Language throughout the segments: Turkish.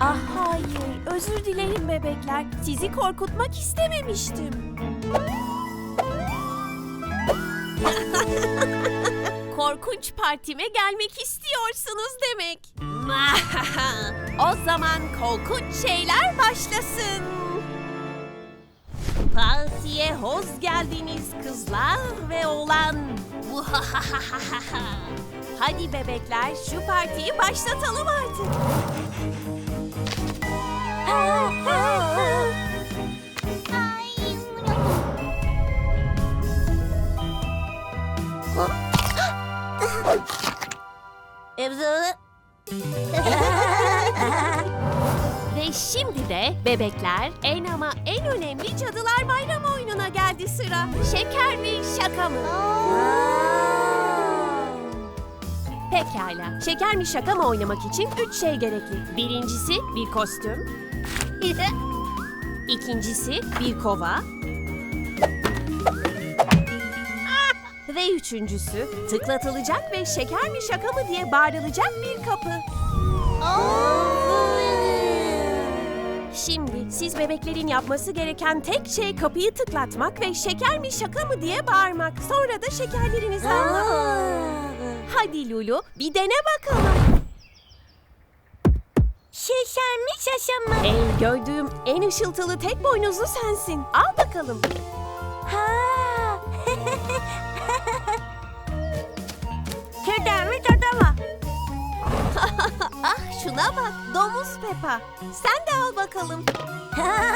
Ah hayır, özür dilerim bebekler. Sizi korkutmak istememiştim. Korkunç partime gelmek istiyorsunuz demek. o zaman korkunç şeyler başlasın. Partiye hoş geldiniz kızlar ve oğlan. Hadi bebekler şu partiyi başlatalım artık. Ve şimdi de bebekler en ama en önemli Cadılar Bayramı oyununa geldi sıra. Şeker mi şaka mı? Pekala. Şeker mi şaka mı oynamak için üç şey gerekli. Birincisi bir kostüm. İkincisi bir kova. Ve üçüncüsü tıklatılacak ve şeker mi şaka mı diye bağırılacak bir kapı. Şimdi siz bebeklerin yapması gereken tek şey kapıyı tıklatmak ve şeker mi şaka mı diye bağırmak. Sonra da şekerlerinizi almak. Hadi Lulu bir dene bakalım. Şeker mi şaşa mı? Ey gördüğüm en ışıltılı tek boynuzlu sensin. Al bakalım. Şuna bak domuz Peppa. Sen de al bakalım.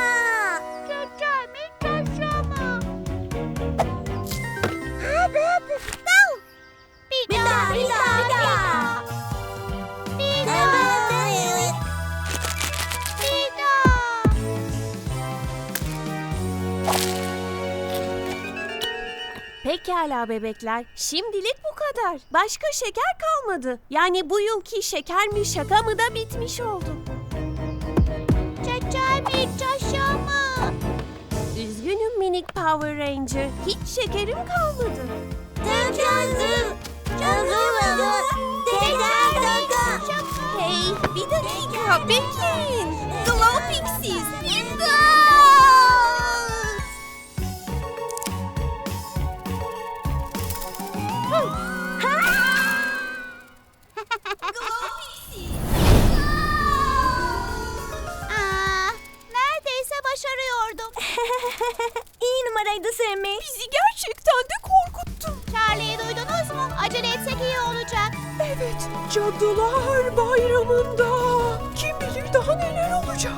Pekala bebekler. Şimdilik bu kadar. Başka şeker kalmadı. Yani bu yılki şeker mi şaka mı da bitmiş oldu. Şeker mi şaşa mı? Üzgünüm minik Power Ranger. Hiç şekerim kalmadı. Canım. Tekrar tekrar. Hey bir dakika bekleyin. Glow Pixies Semih. Bizi gerçekten de korkuttun. Charlie'yi duydunuz mu? Acele etsek iyi olacak. Evet, Cadılar Bayramı'nda. Kim bilir daha neler olacak.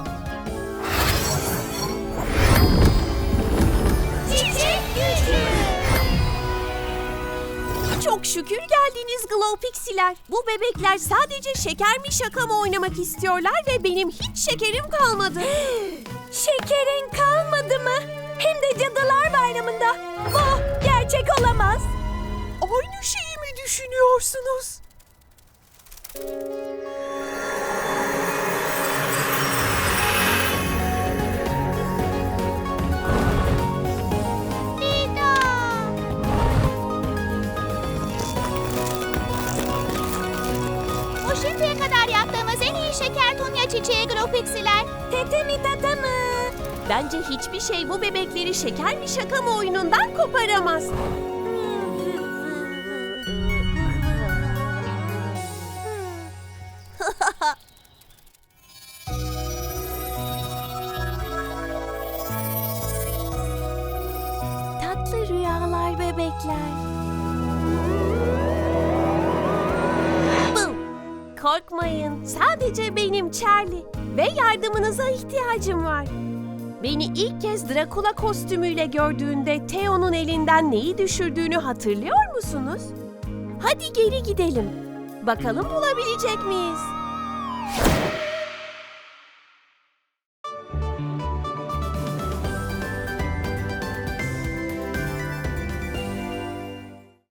Çiçek gücü. Çok şükür geldiniz Glow Pixiler. Bu bebekler sadece şeker mi şaka mı oynamak istiyorlar ve benim hiç şekerim kalmadı. Şekerin kalmadı mı? Hem de Aynı şeyi mi düşünüyorsunuz? Bu şimdiye kadar yaptığımız en iyi şeker tunya çiçeği Glopixiler. Tete mi tata mı? Bence hiçbir şey bu bebekleri şeker mi şaka mı oyunundan koparamaz. Tatlı rüyalar bebekler. Bum. Korkmayın, sadece benim Charlie ve yardımınıza ihtiyacım var. Beni ilk kez Drakula kostümüyle gördüğünde Theo'nun elinden neyi düşürdüğünü hatırlıyor musunuz? Hadi geri gidelim. Bakalım bulabilecek miyiz?